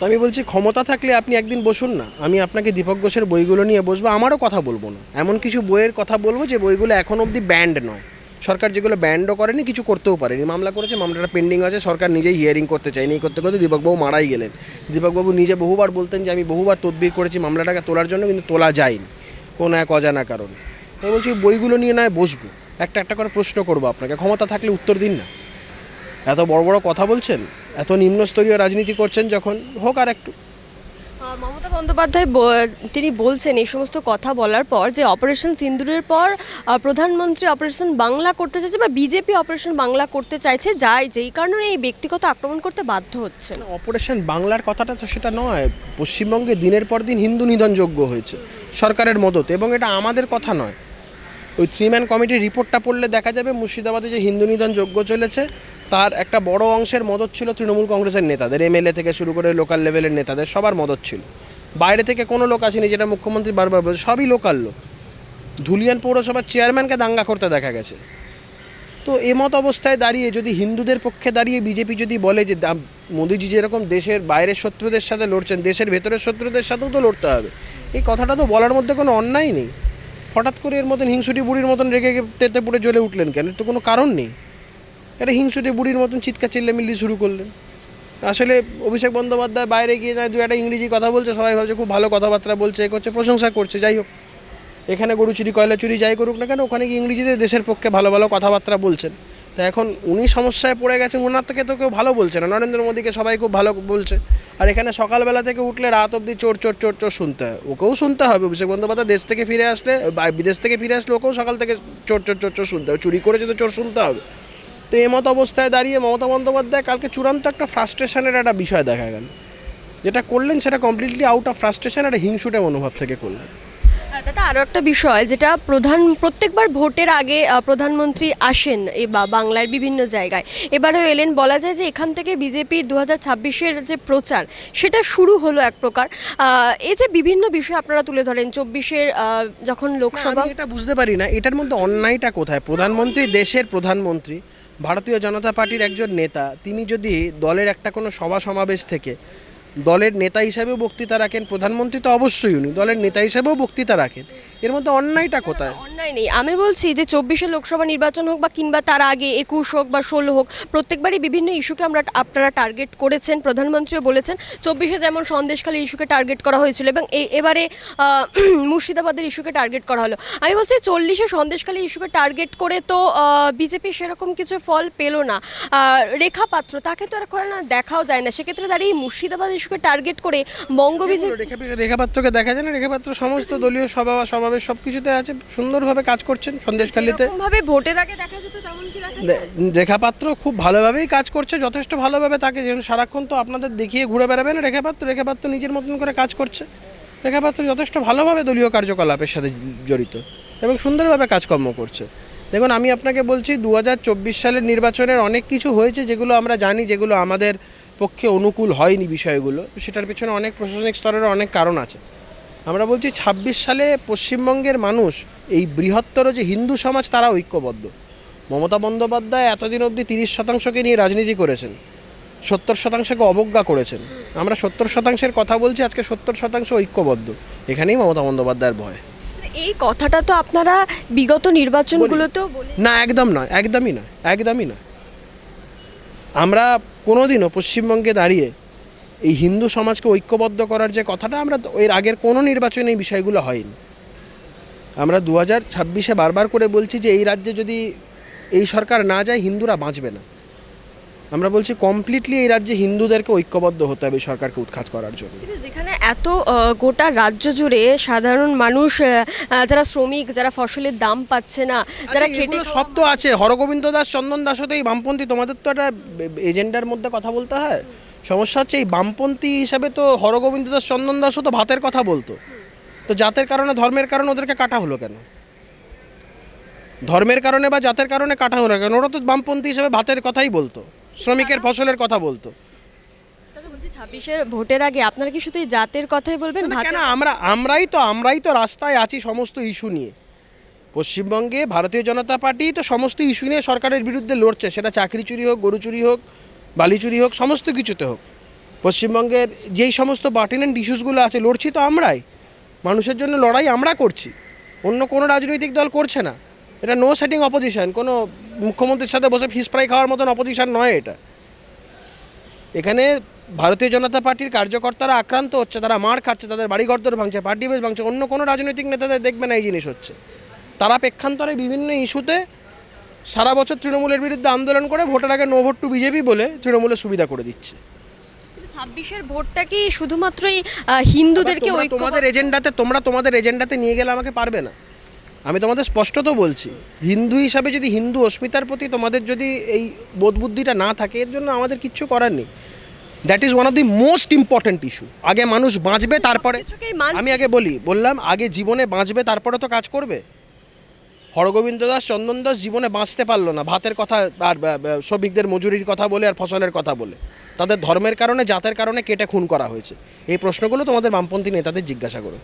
তো আমি বলছি, ক্ষমতা থাকলে আপনি একদিন বসুন না। আমি আপনাকে দীপক ঘোষের বইগুলো নিয়ে বসবো, আমারও কথা বলব না। এমন কিছু বইয়ের কথা বলব যে বইগুলো এখন অবধি ব্যান্ড নয়। সরকার যেগুলো ব্যান্ডও করেনি, কিছু করতেও পারেনি। মামলা করেছে, মামলাটা পেন্ডিং আছে, সরকার নিজেই হিয়ারিং করতে চায়নি। এই করতে করতে দীপকবাবু মারাই গেলেন। দীপকবাবু নিজে বহুবার বলতেন যে, আমি বহুবার তদবির করেছি, মামলাটাকে তোলার জন্য কিন্তু তোলা যায়নি। কোনো এক অজানা কারণে। আমি বলছি, বইগুলো নিয়ে নয়, বসবো। একটা একটা করে প্রশ্ন করব আপনাকে। ক্ষমতা থাকলে উত্তর দিন না। এত বড় বড় কথা বলছেন? এত নিম্নস্তরীয় রাজনীতি করছেন যখন হোক আর একটু। মমতা বন্দ্যোপাধ্যায় তিনি বলছেন এই সমস্ত কথা বলার পর যে অপারেশন সিন্দুরের পর প্রধানমন্ত্রী অপারেশন বাংলা করতে চাইছে বা বিজেপি অপারেশন বাংলা করতে চাইছে যাই যেই কারণে এই ব্যক্তিগত আক্রমণ করতে বাধ্য হচ্ছেন। অপারেশন বাংলার কথাটা তো সেটা নয় পশ্চিমবঙ্গে দিনের পর দিন হিন্দু নিধনযোগ্য হয়েছে সরকারের মদতে এবং এটা আমাদের কথা নয়। ওই থ্রি ম্যান কমিটির রিপোর্টটা পড়লে দেখা যাবে মুর্শিদাবাদে যে হিন্দু নিধন যোগ্য চলেছে, তার একটা বড় অংশের মদত ছিল তৃণমূল কংগ্রেসের নেতাদের এমএলএ থেকে শুরু করে লোকাল লেভেলের নেতাদের, সবার মদত ছিল। বাইরে থেকে কোনো লোক আসেনি, যেটা মুখ্যমন্ত্রী বারবার বলছে, সবই লোকাল লোক। ধুলিয়ান পৌরসভার চেয়ারম্যানকে দাঙ্গা করতে দেখা গেছে। তো এমত অবস্থায় দাঁড়িয়ে যদি হিন্দুদের পক্ষে দাঁড়িয়ে বিজেপি যদি বলে যে মোদিজি যেরকম দেশের বাইরের শত্রুদের সাথে লড়ছেন, দেশের ভেতরের শত্রুদের সাথেও তো লড়তে হবে। এই কথাটা তো বলার মধ্যে কোনো অন্যায় নেই। হঠাৎ করে এর মতন হিংসুটি বুড়ির মতন রেগে তেতে পড়ে জ্বলে উঠলেন কেন? তো কোনো কারণ নেই। এটা হিংসুটি বুড়ির মতন চিৎকার চিল্লামিল্লি শুরু করলেন। আসলে অভিষেক বন্দ্যোপাধ্যায় বাইরে গিয়ে যায় দু একটা ইংরেজি কথা বলছে, সবাই ভাবছে খুব ভালো কথাবার্তা বলছে, এ করছে, প্রশংসা করছে, যাই হোক। এখানে গরু চুরি কয়লা চুরি যাই করুক না কেন, ওখানে গিয়ে ইংরেজিতে দেশের পক্ষে ভালো ভালো কথাবার্তা বলছেন। তা এখন উনি সমস্যায় পড়ে গেছেন, ওনার থেকে তো কেউ ভালো বলছে না। নরেন্দ্র মোদীকে সবাই খুব ভালো বলছে। আর এখানে সকালবেলা থেকে উঠলে রাত অবধি চোর চোর চোর চোর শুনতে হয়। ওকেও শুনতে হবে, অভিষেক বন্দ্যোপাধ্যায় দেশ থেকে ফিরে আসলে বিদেশ থেকে ফিরে আসলে ওকেও সকাল থেকে চোর চোর চোর চোর শুনতে হবে। চুরি করেছে তো চোর শুনতে হবে। তো এমত অবস্থায় দাঁড়িয়ে মমতা বন্দ্যোপাধ্যায় কালকে চূড়ান্ত একটা ফ্রাস্ট্রেশনের একটা বিষয় দেখা গেল। যেটা করলেন সেটা কমপ্লিটলি আউট অফ ফ্রাস্ট্রেশন একটা হিংসুটে মনোভাব থেকে করলেন। দাদা আরও একটা বিষয় যেটা প্রধান প্রত্যেকবার ভোটের আগে প্রধানমন্ত্রী আসেন এ বা বাংলার বিভিন্ন জায়গায়। এবারেও এলেন বলা যায় যে এখান থেকে বিজেপির দু হাজার যে প্রচার সেটা শুরু হলো এক প্রকার। এই যে বিভিন্ন বিষয় আপনারা তুলে ধরেন চব্বিশের যখন লোকসভা এটা বুঝতে পারি না এটার মধ্যে অন্যায়টা কোথায়? প্রধানমন্ত্রী দেশের প্রধানমন্ত্রী ভারতীয় জনতা পার্টির একজন নেতা তিনি যদি দলের একটা কোনো সভা সমাবেশ থেকে দলের নেতা হিসাবেও বক্তৃতা রাখেন প্রধানমন্ত্রী তো অবশ্যই উনি দলের নেতা হিসাবেও বক্তৃতা রাখেন। এর মধ্যে অন্যায়টা কোথায়? অন্যায় নেই। আমি বলছি যে চব্বিশে লোকসভা নির্বাচন হোক বা কিংবা তার আগে একুশ হোক বা ষোলো হোক প্রত্যেকবারই বিভিন্ন ইস্যুকে আমরা আপনারা টার্গেট করেছেন প্রধানমন্ত্রীও বলেছেন। চব্বিশে যেমন সন্দেশখালী ইস্যুকে টার্গেট করা হয়েছিল এবং এবারে মুর্শিদাবাদের ইস্যুকে টার্গেট করা হলো। আমি বলছি চল্লিশে সন্দেশখালী ইস্যুকে টার্গেট করে তো বিজেপি সেরকম কিছু ফল পেল না। রেখা পাত্র তাকে তো আর না দেখাও যায় না। সেক্ষেত্রে দাঁড়িয়ে মুর্শিদাবাদ ইস্যুকে টার্গেট করে বঙ্গ বিজেপি রেখা- রেখাপাত্রকে দেখা যায় না। রেখাপাত্র সমস্ত দলীয় সভা সভা স্বভাবের সব কিছুতে আছে সুন্দরভাবে কাজ করছেন সন্দেশখালিতে। ভাবে ভোটের আগে দেখা যেত তেমন কি দেখা যায়? রেখাপাত্র খুব ভালোভাবেই কাজ করছে যথেষ্ট ভালোভাবে তাকে যেমন সারাক্ষণ তো আপনাদের দেখিয়ে ঘুরে বেড়াবে না রেখাপাত্র রেখাপাত্র নিজের মতন করে কাজ করছে। রেখাপাত্র যথেষ্ট ভালোভাবে দলীয় কার্যকলাপের সাথে জড়িত এবং সুন্দরভাবে কাজকর্ম করছে। দেখুন আমি আপনাকে বলছি দু হাজার চব্বিশ সালের নির্বাচনের অনেক কিছু হয়েছে যেগুলো আমরা জানি যেগুলো আমাদের পক্ষে অনুকূল হয়নি বিষয়গুলো। সেটার পিছনে অনেক প্রশাসনিক স্তরের অনেক কারণ আছে। আমরা বলছি ছাব্বিশ সালে পশ্চিমবঙ্গের মানুষ এই বৃহত্তর যে হিন্দু সমাজ তারা ঐক্যবদ্ধ। মমতা বন্দ্যোপাধ্যায় এতদিন অবধি তিরিশ শতাংশকে নিয়ে রাজনীতি করেছেন সত্তর শতাংশকে অবজ্ঞা করেছেন। আমরা সত্তর শতাংশের কথা বলছি আজকে সত্তর শতাংশ ঐক্যবদ্ধ। এখানেই মমতা বন্দ্যোপাধ্যায়ের ভয়। এই কথাটা তো আপনারা বিগত নির্বাচনগুলোতেও না একদম নয় একদমই নয় একদমই নয়। আমরা কোনোদিনও পশ্চিমবঙ্গে দাঁড়িয়ে এই হিন্দু সমাজকে ঐক্যবদ্ধ করার যে কথাটা আমরা এর আগের কোনো নির্বাচনে এই বিষয়গুলো হয়নি। আমরা দু হাজার ছাব্বিশে বারবার করে বলছি যে এই রাজ্যে যদি এই সরকার না যায় হিন্দুরা বাঁচবে না। আমরা বলছি কমপ্লিটলি এই রাজ্যে হিন্দুদেরকে ঐক্যবদ্ধ হতে হবে সরকারকে উৎখাত করার জন্য। যেখানে এত গোটা রাজ্য জুড়ে সাধারণ মানুষ যারা শ্রমিক যারা ফসলের দাম পাচ্ছে না যারা আচ্ছা, খেটে সব তো আছে। হরগোবিন্দ দাস চন্দন দাসও তো এই বামপন্থী তোমাদের তো একটা এজেন্ডার মধ্যে কথা বলতে হয়। সমস্যা হচ্ছে এই বামপন্থী হিসাবে তো হরগোবিন্দ দাস চন্দন দাসও তো ভাতের কথা বলতো। তো জাতের কারণে ধর্মের কারণে ওদেরকে কাটা হলো কেন? ধর্মের কারণে বা জাতের কারণে কাটা হলো কেন? ওরা তো বামপন্থী হিসাবে ভাতের কথাই বলতো শ্রমিকের ফসলের কথা বলতো। ছাব্বিশের ভোটের আগে আপনারা কি শুধু জাতের কথাই বলবেন কেন? আমরা আমরাই তো আমরাই তো রাস্তায় আছি সমস্ত ইস্যু নিয়ে। পশ্চিমবঙ্গে ভারতীয় জনতা পার্টি তো সমস্ত ইস্যু নিয়ে সরকারের বিরুদ্ধে লড়ছে। সেটা চাকরি চুরি হোক গরু চুরি হোক বালি চুরি হোক, সমস্ত কিছুতে হোক। পশ্চিমবঙ্গের যেই সমস্ত পার্টিনেন্ট ইস্যুসগুলো আছে, লড়ছি তো আমরাই। মানুষের জন্য লড়াই আমরা করছি। অন্য কোনো রাজনৈতিক দল করছে না। এটা নো সেটিং অপোজিশন কোনো মুখ্যমন্ত্রীর সাথে বসে ফিস ফ্রাই খাওয়ার মতন অপোজিশন নয় এটা। এখানে ভারতীয় জনতা পার্টির কার্যকর্তারা আক্রান্ত হচ্ছে, তারা মার খাচ্ছে, তাদের বাড়িঘরদর ভাঙছে পার্টি বেশ ভাঙছে। অন্য কোনো রাজনৈতিক নেতাদের দেখবে না এই জিনিস হচ্ছে। তারা প্রেক্ষান্তরে বিভিন্ন ইস্যুতে সারা বছর তৃণমূলের বিরুদ্ধে আন্দোলন করে ভোটের আগে নো ভোট টু বিজেপি বলে তৃণমূলের সুবিধা করে দিচ্ছে। ছাব্বিশের ভোটটা কি শুধুমাত্রই হিন্দুদেরকে ওই তোমাদের এজেন্ডাতে তোমরা তোমাদের এজেন্ডাতে নিয়ে গেলে আমাকে পারবে না। আমি তোমাদের স্পষ্ট তো বলছি হিন্দু হিসাবে যদি হিন্দু অস্মিতার প্রতি তোমাদের যদি এই বোধ বুদ্ধিটা না থাকে এর জন্য আমাদের কিচ্ছু করার নেই। That is one of the most important issue আগে মানুষ বাঁচবে তারপরে আমি আগে বলি বললাম আগে জীবনে বাঁচবে তারপরে তো কাজ করবে। হরগোবিন্দ দাস, চন্দন দাস জীবনে বাঁচতে পারল না। ভাতের কথা আর শ্রমিকদের মজুরির কথা বলে আর ফসলের কথা বলে। তাদের ধর্মের কারণে, জাতের কারণে কেটে খুন করা হয়েছে। এই প্রশ্নগুলো তোমাদের বামপন্থী নেতাদের জিজ্ঞাসা করো।